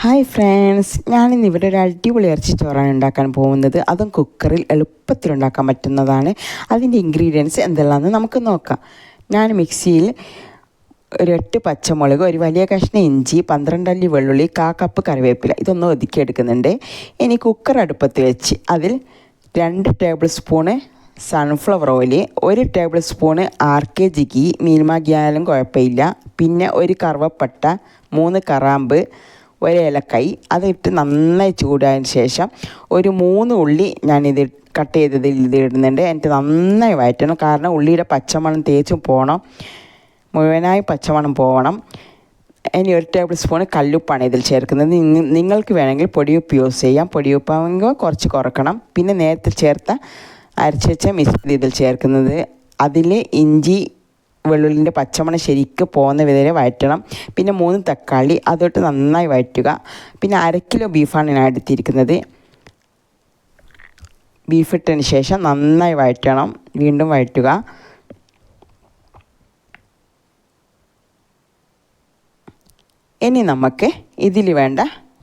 Hi friends ഞാനിന്ന് ഇവിടെ ഒരു അടിപൊളി ഇറച്ചി ചോറാണ് ഉണ്ടാക്കാൻ പോകുന്നത്. അതും കുക്കറിൽ എളുപ്പത്തിൽ ഉണ്ടാക്കാൻ പറ്റുന്നതാണ്. അതിന്റെ ഇൻഗ്രീഡിയൻസ് എന്തെല്ലാമെന്ന് നമുക്ക് നോക്കാം. ഞാൻ മിക്സിയിൽ ഒരു എട്ട് പച്ചമുളക് ഒരു വലിയ കഷ്ണം ഇഞ്ചി പന്ത്രണ്ട് അല്ലി വെള്ളുള്ളി കാ കപ്പ് കറിവേപ്പില ഇതൊന്ന് ഒതുക്കിയെടുക്കുന്നുണ്ട് ഇനി കുക്കർ അടുപ്പത്ത് വെച്ച് അതിൽ രണ്ട് ടേബിൾ സ്പൂണ് സൺഫ്ലവർ ഓയിൽ ഒരു tablespoon R K G ghee മീൽമാഗിയായാലും കുഴപ്പമില്ല. പിന്നെ ഒരു കറുവപ്പട്ട മൂന്ന് കറാമ്പ് ഒരു ഏലക്കായി. അതിട്ട് നന്നായി ചൂടായതിന് ശേഷം ഒരു മൂന്ന് ഉള്ളി ഞാനിത് കട്ട് ചെയ്തതിൽ ഇത് ഇടുന്നുണ്ട്. നന്നായി വഴറ്റണം. കാരണം ഉള്ളിയുടെ പച്ചമണം തേച്ചും പോകണം മുഴുവനായി പച്ചമണം പോകണം ഇനി ഒരു ടേബിൾ സ്പൂൺ കല്ലുപ്പാണ് ഇതിൽ ചേർക്കുന്നത്. നിങ്ങ- നിങ്ങൾക്ക് വേണമെങ്കിൽ പൊടിയുപ്പ് യൂസ് ചെയ്യാം. പൊടിയുപ്പാണെങ്കിൽ കുറച്ച് കുറക്കണം. പിന്നെ നേരത്തെ ചേർത്ത അരച്ചുവെച്ച മിസ് ഇതിൽ ചേർക്കുന്നത്. അതിൽ ഇഞ്ചി വെള്ളുള്ളിന്റെ പച്ചമണം ശരിക്ക് പോകുന്ന വിധരെ വഴറ്റണം. പിന്നെ മൂന്ന് തക്കാളി അതൊട്ട് നന്നായി വഴറ്റുക. പിന്നെ അര കിലോ ബീഫാണ് ഞാൻ എടുത്തിരിക്കുന്നത്. ബീഫ് ഇട്ടതിന് ശേഷം നന്നായി വഴറ്റണം. വീണ്ടും വഴറ്റുക. ഇനി നമുക്ക് ഇതിൽ വേണ്ട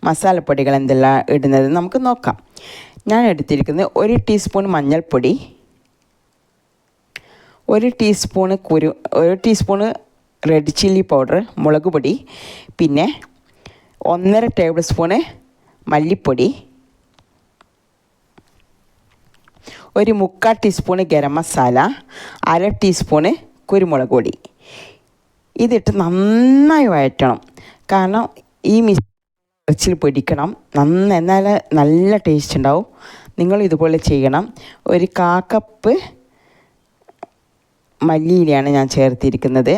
മസാലപ്പൊടികൾ എന്തെല്ലാം ഇടുന്നത് നമുക്ക് നോക്കാം. ഞാൻ എടുത്തിരിക്കുന്നത് ഒരു ടീസ്പൂൺ മഞ്ഞൾപ്പൊടി ഒരു ടീസ്പൂണ് കുരു ഒരു ടീസ്പൂണ് റെഡ് ചില്ലി പൗഡർ മുളക് പൊടി പിന്നെ ഒന്നര ടേബിൾ സ്പൂണ് മല്ലിപ്പൊടി ഒരു മുക്കാൽ ടീസ്പൂണ് ഗരം മസാല അര ടീസ്പൂണ് കുരുമുളക് പൊടി. ഇതിട്ട് നന്നായി വഴറ്റണം. കാരണം ഈ ഇറച്ചിയിൽ പൊടിക്കണം നന്ന എന്നാൽ നല്ല ടേസ്റ്റ് ഉണ്ടാവും. നിങ്ങൾ ഇതുപോലെ ചെയ്യണം. ഒരു കാ കപ്പ് മല്ലിയിലയാണ് ഞാൻ ചേർത്തിരിക്കുന്നത്.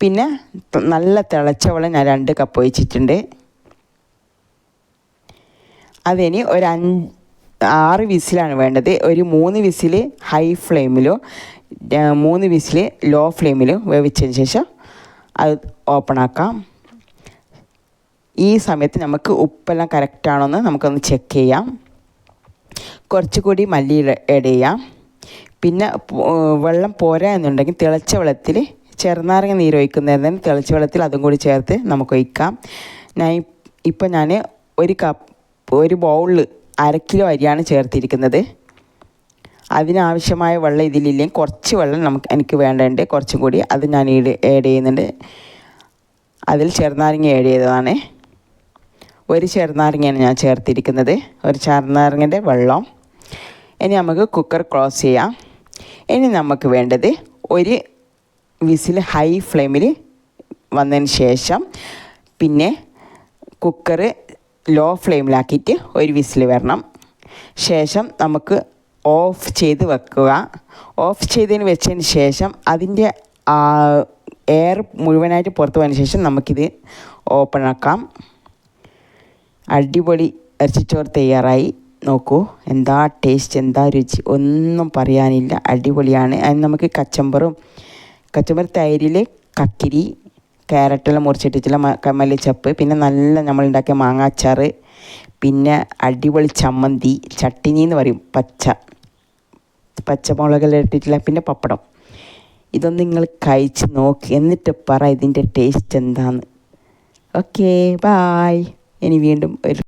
പിന്നെ നല്ല തിളച്ച ഞാൻ രണ്ട് കപ്പ് ഒഴിച്ചിട്ടുണ്ട്. അതിനി ഒരു അഞ്ച് ആറ് വിസിലാണ് വേണ്ടത്. ഒരു മൂന്ന് വിസിൽ ഹൈ ഫ്ലെയിമിലോ മൂന്ന് വിസിൽ ലോ ഫ്ലെയിമിലോ വേവിച്ചതിന് ശേഷം അത് ഓപ്പൺ ആക്കാം. ഈ സമയത്ത് നമുക്ക് ഉപ്പെല്ലാം കറക്റ്റാണോ എന്ന് നമുക്കൊന്ന് ചെക്ക് ചെയ്യാം. കുറച്ചുകൂടി മല്ലി ആഡ് ചെയ്യാം. പിന്നെ വെള്ളം പോരാ എന്നുണ്ടെങ്കിൽ തിളച്ച വെള്ളത്തിൽ ചെറുനാരങ്ങ നീര് ഒഴിക്കുന്നതിന് തിളച്ച വെള്ളത്തിൽ അതും കൂടി ചേർത്ത് നമുക്ക് ഒഴിക്കാം. ഞാൻ ഇപ്പം ഞാൻ ഒരു കപ്പ് ഒരു ബൗളിൽ അര കിലോ അരിയാണ് ചേർത്തിരിക്കുന്നത്. അതിനാവശ്യമായ വെള്ളം ഇതിലില്ലെങ്കിൽ കുറച്ച് വെള്ളം നമുക്ക് എനിക്ക് വേണ്ടതുണ്ട്. കുറച്ചും കൂടി അത് ഞാൻ ഈട് ആഡ് ചെയ്യുന്നുണ്ട്. അതിൽ ചെറുനാരങ്ങ ആഡ് ചെയ്തതാണ്. ഒരു ചെറുനാരങ്ങയാണ് ഞാൻ ചേർത്തിരിക്കുന്നത്. ഒരു ചെറുനാരങ്ങന്റെ വെള്ളം. ഇനി നമുക്ക് കുക്കർ ക്ലോസ് ചെയ്യാം. ഇനി നമുക്ക് വേണ്ടത് ഒരു വിസിൽ ഹൈ ഫ്ലെയിമിൽ വന്നതിന് ശേഷം പിന്നെ കുക്കർ ലോ ഫ്ലെയിമിലാക്കിയിട്ട് ഒരു വിസിൽ വരണം. ശേഷം നമുക്ക് ഓഫ് ചെയ്ത് വെക്കുക. ഓഫ് ചെയ്തതിന് വെച്ചതിന് ശേഷം അതിന്റെ എയർ മുഴുവനായിട്ട് പുറത്ത് പോയതിന് ശേഷം നമുക്കിത് ഓപ്പൺ ആക്കാം. അടിപൊളി ഇറച്ചിച്ചോറ് തയ്യാറായി. നോക്കൂ. എന്താ ടേസ്റ്റ് എന്താ രുചി? ഒന്നും പറയാനില്ല. അടിപൊളിയാണ്. അതിന് നമുക്ക് കച്ചമ്പറും കച്ചമ്പർ തൈരിൽ കക്കിരി ക്യാരറ്റെല്ലാം മുറിച്ചിട്ടിട്ടുള്ള മല്ലിച്ചപ്പ് പിന്നെ നല്ല നമ്മൾ ഉണ്ടാക്കിയ മാങ്ങാച്ചാറ് പിന്നെ അടിപൊളി ചമ്മന്തി ചട്ടിനി എന്ന് പറയും പച്ച പച്ചമുളകെല്ലാം ഇട്ടിട്ടില്ല പിന്നെ പപ്പടം. ഇതൊന്ന് നിങ്ങൾ കഴിച്ച് നോക്കി. എന്നിട്ട് പറ ഇതിന്റെ ടേസ്റ്റ് എന്താന്ന്. ഓക്കേ ബായ് ഇനി വീണ്ടും ഒരു